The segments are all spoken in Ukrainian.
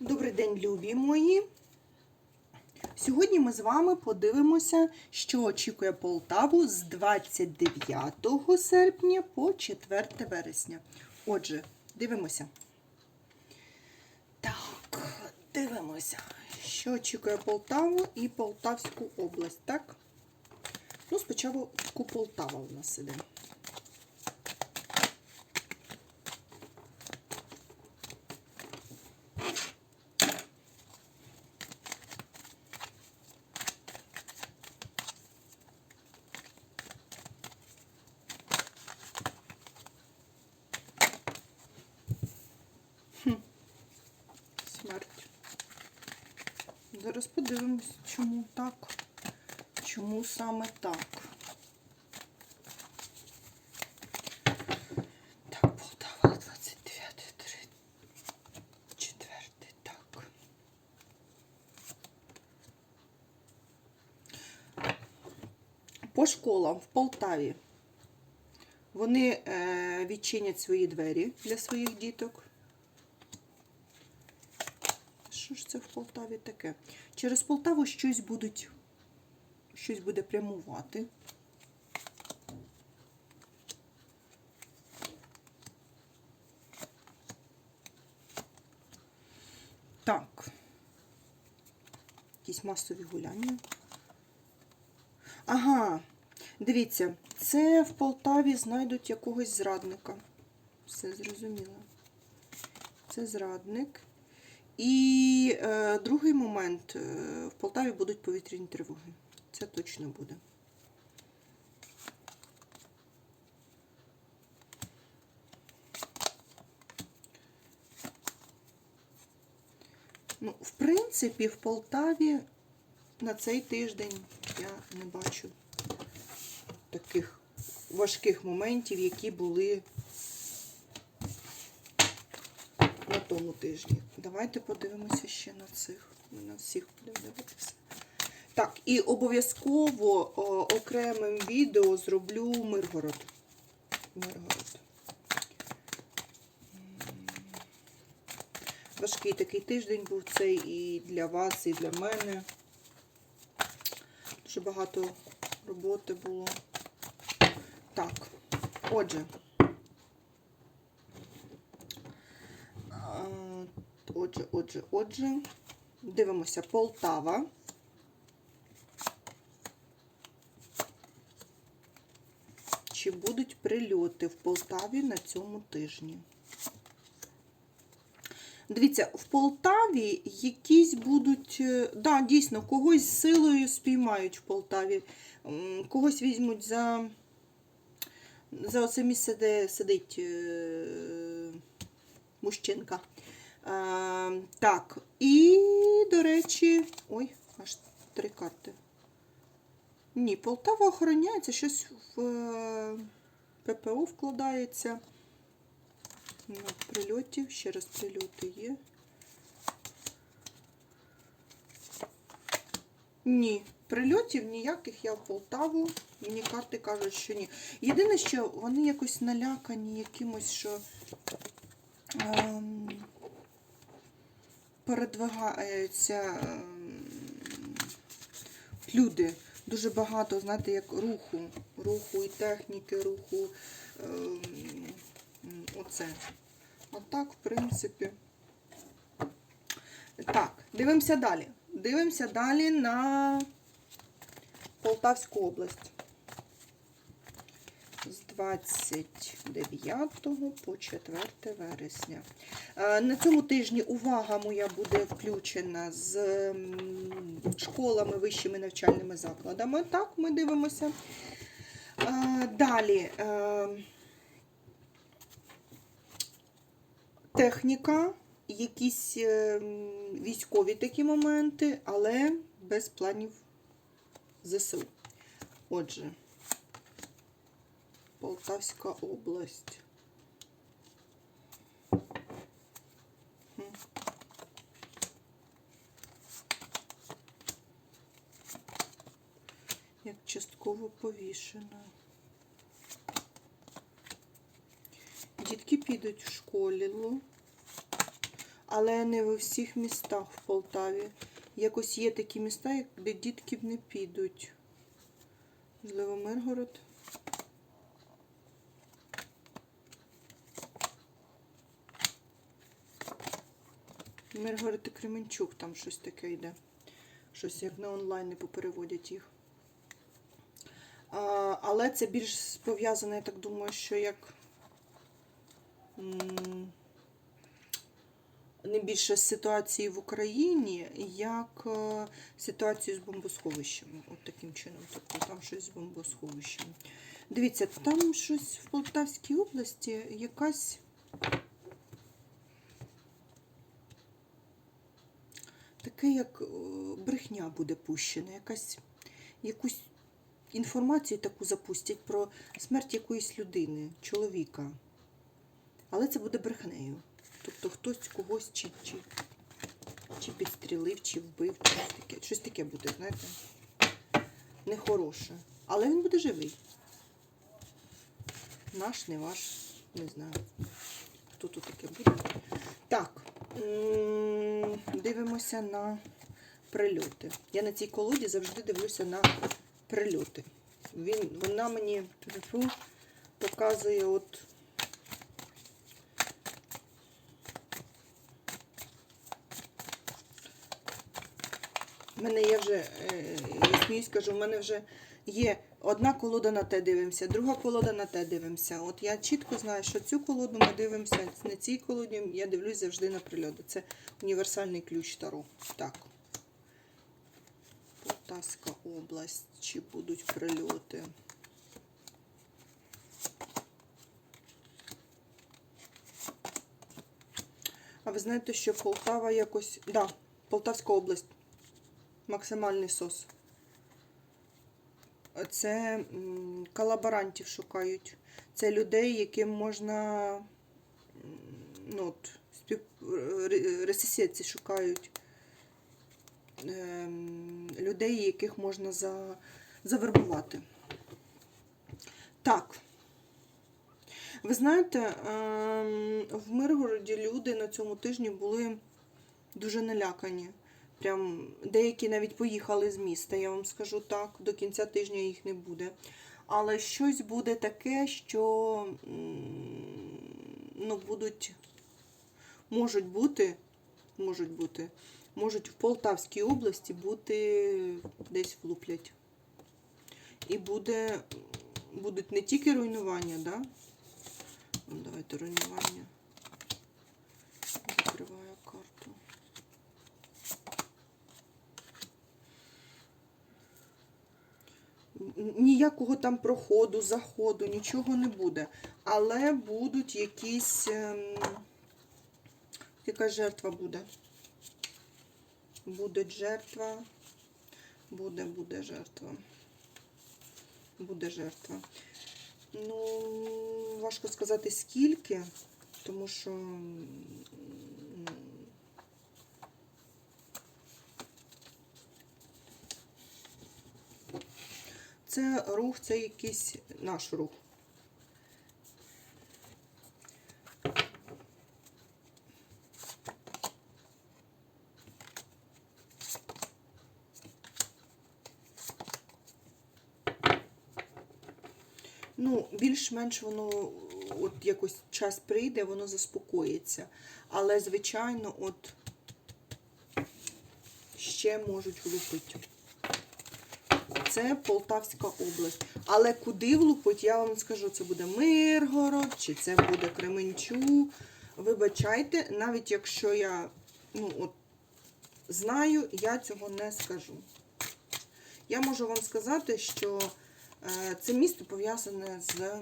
Добрий день, любі мої. Сьогодні ми з вами подивимося, що очікує Полтаву з 29 серпня по 4 вересня. Отже, дивимося. Так, дивимося, що очікує Полтаву і Полтавську область, так? Ну, спочатку Полтава у нас іде. Смерть. Зараз подивимось, чому так. Чому саме так. Так, Полтава, 29, 3, 4, так. По школам в Полтаві вони е, відчинять свої двері для своїх діток. Що ж це в Полтаві таке? Через Полтаву щось будуть, щось буде прямувати. Так. Якісь масові гуляння. Ага, дивіться, це в Полтаві знайдуть якогось зрадника. Все зрозуміло. Це зрадник. І е, другий момент е, в Полтаві будуть повітряні тривоги. Це точно буде. Ну, в принципі, в Полтаві на цей тиждень я не бачу таких важких моментів, які були на тому тижні. Давайте подивимося ще на цих. На всіх будемо дивитися. Так, і обов'язково окремим відео зроблю Миргород. Миргород. Важкий такий тиждень був цей і для вас, і для мене. Дуже багато роботи було. Так, отже. А, Отже, отже, отже. Дивимося Полтава. Чи будуть прильоти в Полтаві на цьому тижні? Дивіться, в Полтаві якісь будуть, е, да, дійсно, когось силою спіймають в Полтаві, когось візьмуть за, за оце місце, де сидить е, мужчинка. Е, так, і, до речі, ой, аж три карти. Ні, Полтава охороняється, щось в е, ППО вкладається. На прильотів, ще раз прильоти є. Ні, прильотів ніяких я в Полтаву. Мені карти кажуть, що ні. Єдине, що вони якось налякані якимось, що ем, передвигаються ем, люди. Дуже багато, знаєте, як руху, руху і техніки, руху. Ем, оце. А так, в принципі. Так, дивимося далі. Дивимося далі на Полтавську область. З 29 по 4 вересня. Е, На цьому тижні увага моя буде включена з школами, вищими навчальними закладами. Так, ми дивимося. Е, Далі. е, Техніка, якісь військові такі моменти, але без планів ЗСУ. Отже, Полтавська область. Як частково повішена. Дітки підуть в школу. але не в всіх містах в Полтаві. Якось є такі міста, де дітки не підуть. Можливо, Миргород. Миргород Кременчук, там щось таке йде. Щось як на онлайни попереводять їх. А, але це більш пов'язане, я так думаю, що як. Не більше з ситуації в Україні, як е, ситуацію з бомбосховищами. От таким чином. Тобто там щось з бомбосховищами. Дивіться, там щось в Полтавській області якась. Таке, як е, брехня буде пущена, якась якусь інформацію таку запустять про смерть якоїсь людини, чоловіка. Але це буде брехнею. Тобто хтось когось чи, чи, чи підстрілив, чи вбив, чи щось таке. Щось таке буде, знаєте, нехороше. Але він буде живий. Наш, не ваш, не знаю. Хто тут таке буде. Так, дивимося на прильоти. Я на цій колоді завжди дивлюся на прильоти. Він, вона мені показує от. У мене є вже, е, я сміюсь, кажу, в мене вже є одна колода на те дивимося, друга колода на те дивимося. От я чітко знаю, що цю колоду ми дивимося, на цій колоді я дивлюсь завжди на прильоти. Це універсальний ключ Таро. Так. Полтавська область. Чи будуть прильоти? А ви знаєте, що Полтава якось. Да, Полтавська область. Максимальний сос. Це колаборантів шукають. Це людей, яким можна ну, от, ресесіці шукають. Ем, людей, яких можна за... завербувати. Так. Ви знаєте, ем, в Миргороді люди на цьому тижні були дуже налякані. Прям деякі навіть поїхали з міста, я вам скажу так. До кінця тижня їх не буде. Але щось буде таке, що ну, будуть, можуть бути, можуть бути, можуть в Полтавській області бути десь влуплять. І буде, будуть не тільки руйнування, да? Давайте руйнування. Ніякого там проходу, заходу, нічого не буде. Але будуть якісь. ем, Яка жертва буде? Буде жертва. Буде, буде жертва. Буде жертва. Ну, важко сказати скільки, тому що. Це рух, це якийсь наш рух. Ну, більш-менш воно от якось час прийде, воно заспокоїться. Але, звичайно, от ще можуть влупити. Це Полтавська область. Але куди влупить, я вам скажу, це буде Миргород, чи це буде Кременчук. Вибачайте, навіть якщо я ну, от, знаю, я цього не скажу. Я можу вам сказати, що е, це місто пов'язане з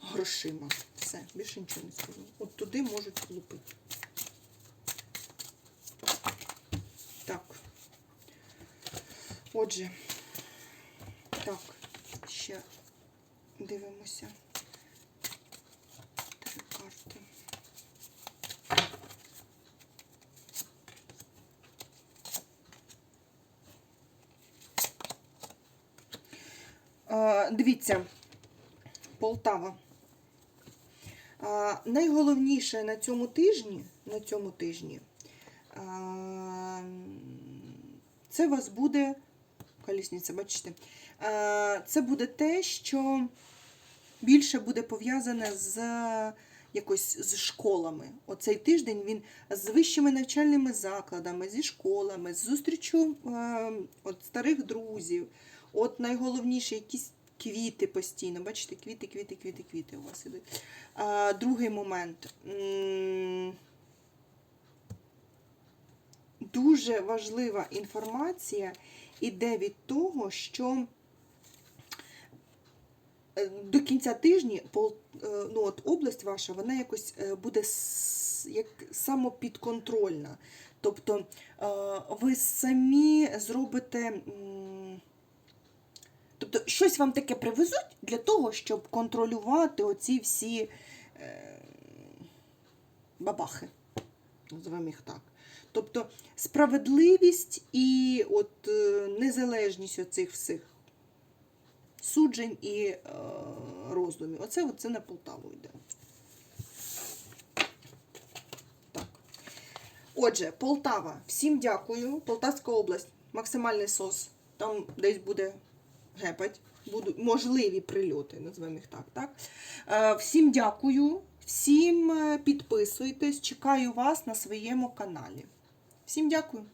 грошима. Все, більше нічого не скажу. От туди можуть влупити. Так. Отже, так, ще дивимося. Три карти. Дивіться, Полтава. Найголовніше на цьому тижні на цьому тижні. Це вас буде колісниця, бачите. Це буде те, що більше буде пов'язане з якось з школами. Оцей тиждень він з вищими навчальними закладами, зі школами, з зустрічю е, от старих друзів. От найголовніше, якісь квіти постійно. Бачите, квіти, квіти, квіти, квіти у вас ідуть. Другий момент. Дуже важлива інформація іде від того, що е, до кінця тижня е, ну, от область ваша вона якось е, буде як самопідконтрольна. Тобто ви самі зробите. Тобто щось вам таке привезуть для того, щоб контролювати оці всі бабахи. Називаємо їх так. Тобто справедливість і от е, незалежність оцих всіх суджень і е, роздумів. Оце, оце на Полтаву йде. Так. Отже, Полтава. Всім дякую. Полтавська область. Максимальний сос. Там десь буде гепать. Будуть можливі прильоти, назвемо їх так. так? Е, всім дякую. Всім е, підписуйтесь. Чекаю вас на своєму каналі. Всім дякую.